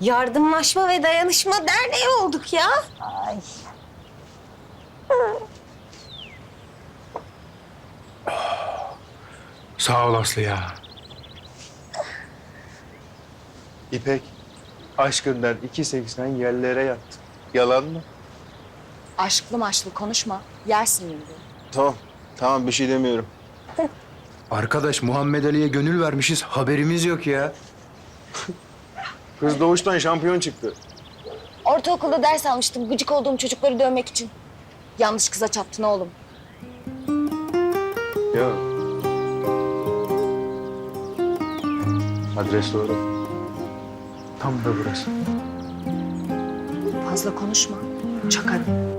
Yardımlaşma ve Dayanışma Derneği olduk ya. Ay. Sağ ol Aslı ya. İpek, aşkından 2.80 yerlere yattı. Yalan mı? Aşklı maşlı konuşma. Yersin şimdi. Tamam, tamam bir şey demiyorum. Arkadaş Muhammed Ali'ye gönül vermişiz. Haberimiz yok ya. Kız doğuştan şampiyon çıktı. Ortaokulda ders almıştım gıcık olduğum çocukları dövmek için. Yanlış kıza çaptın oğlum. Ya. Adres doğru. Tam da burası. Fazla konuşma. Çakarım.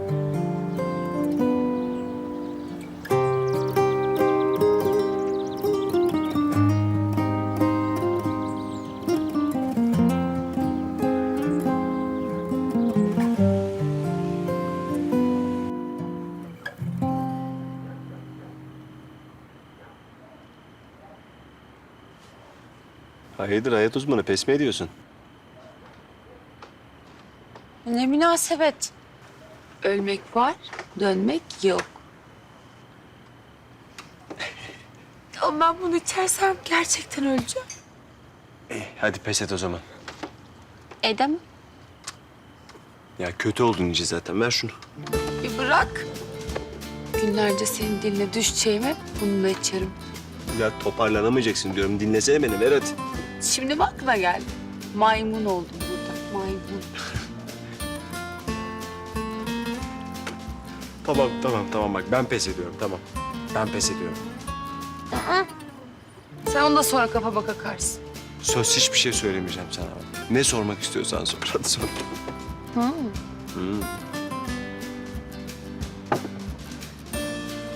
Hayırdır hayat uzmanı pes mi ediyorsun? Ne münasebet. Ölmek var, dönmek yok. Ama ben bunu içersem gerçekten öleceğim. İyi hadi pes et o zaman. Edem, Ya kötü oldun iyice zaten ver şunu. bir bırak. Günlerce senin diline düşeceğime bunu da içerim. Ya toparlanamayacaksın diyorum dinlesene beni ver hadi. Şimdi mi aklına geldi? Maymun oldum burada, maymun. Tamam tamam tamam bak ben pes ediyorum tamam. Ben pes ediyorum. Sen ondan sonra kafa baka karsın. Söz hiçbir şey söylemeyeceğim sana. Ne sormak istiyorsan sor hadi sor. Hı. Hı.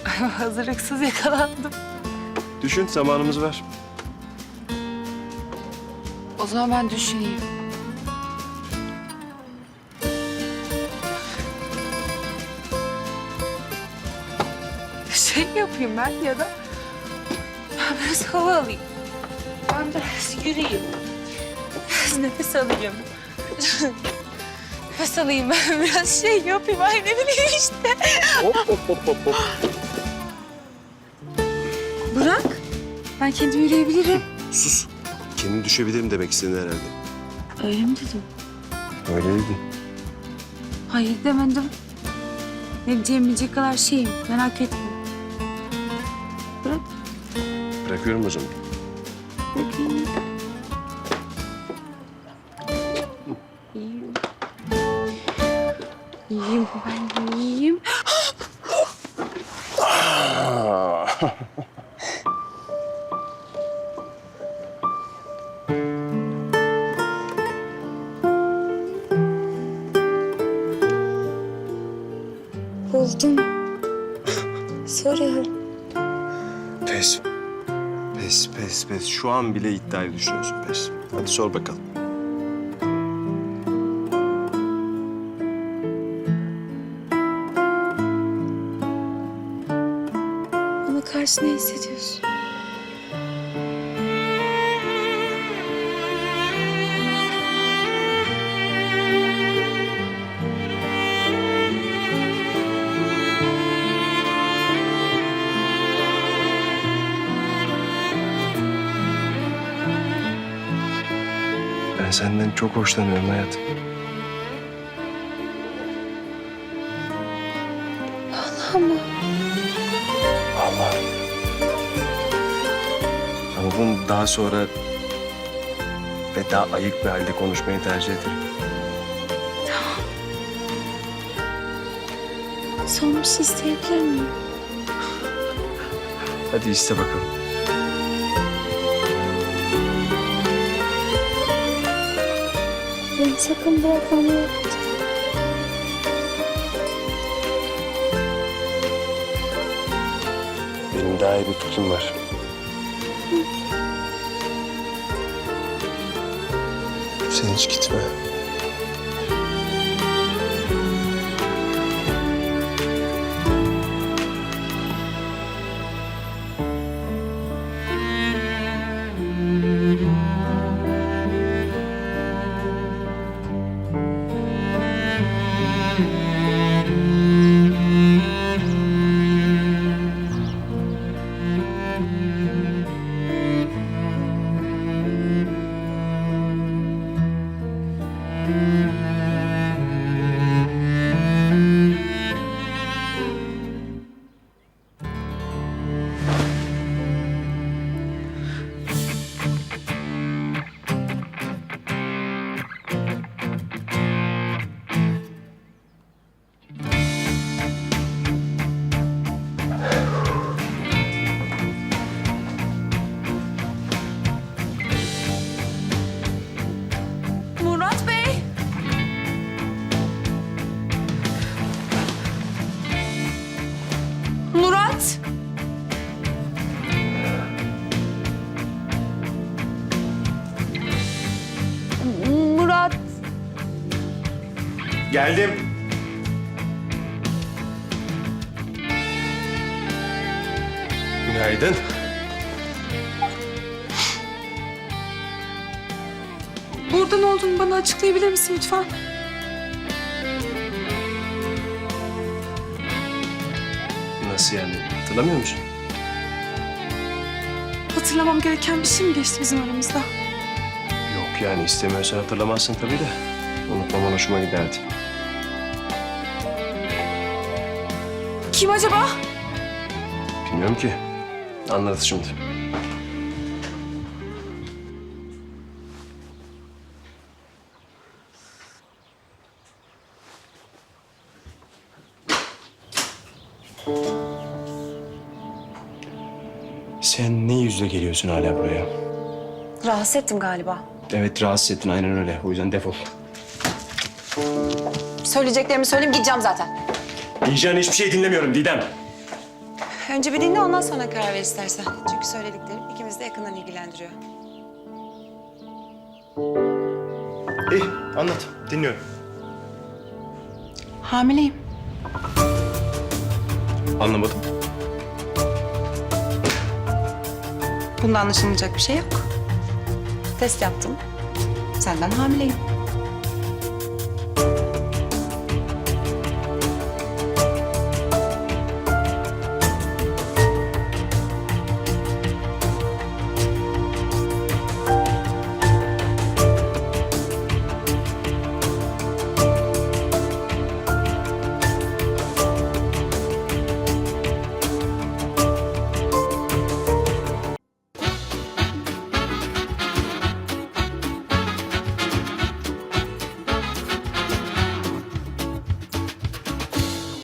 Hazırlıksız yakalandım. Düşün zamanımız var. O zaman ben düşüneyim. Şey yapayım ben ya da ben biraz hava alayım. Ben biraz yürüyeyim. Biraz nefes alayım. nefes alayım ben biraz şey yapayım. Ay ne bileyim işte. Hop hop hop hop hop. Bırak. Ben kendim yürüyebilirim. Sus. Kendim düşebilirim demek istedin herhalde. Öyle mi dedim? Öyle dedin. Hayır demedim. Ne diyeceğimi bilecek kadar şeyim. Merak etme. Bırak. Bırakıyorum o zaman. Bakayım. İyiyim. İyiyim ben iyiyim. Buldum. Soruyorum. Pes. Pes, pes, pes. Şu an bile iddiayı düşünüyorsun pes. Hadi sor bakalım. Bana karşı ne hissediyorsun? Ben senden çok hoşlanıyorum hayatım. Allah mı? Allah. Ama bunu daha sonra ve daha ayık bir halde konuşmayı tercih ederim. Son bir şey isteyebilir miyim? Hadi iste bakalım. Sakın bırakmam yok. Benim daha iyi bir fikrim var. Sen hiç gitme. Geldim. Günaydın. Burada ne olduğunu bana açıklayabilir misin lütfen? Nasıl yani? Hatırlamıyor musun? Hatırlamam gereken bir şey mi geçti bizim aramızda? Yok yani istemiyorsan hatırlamazsın tabii de. Unutmaman hoşuma giderdi. Kim acaba? Bilmiyorum ki. Anlarız şimdi. Sen ne yüzle geliyorsun hala buraya? Rahatsız ettim galiba. Evet rahatsız ettin aynen öyle. O yüzden defol. Söyleyeceklerimi söyleyeyim gideceğim zaten. Diyeceğin hiçbir şey dinlemiyorum Didem. Önce bir dinle ondan sonra karar ver istersen. Çünkü söylediklerim ikimizi de yakından ilgilendiriyor. İyi anlat. Dinliyorum. Hamileyim. Anlamadım. Bunda anlaşılmayacak bir şey yok. Test yaptım. Senden hamileyim.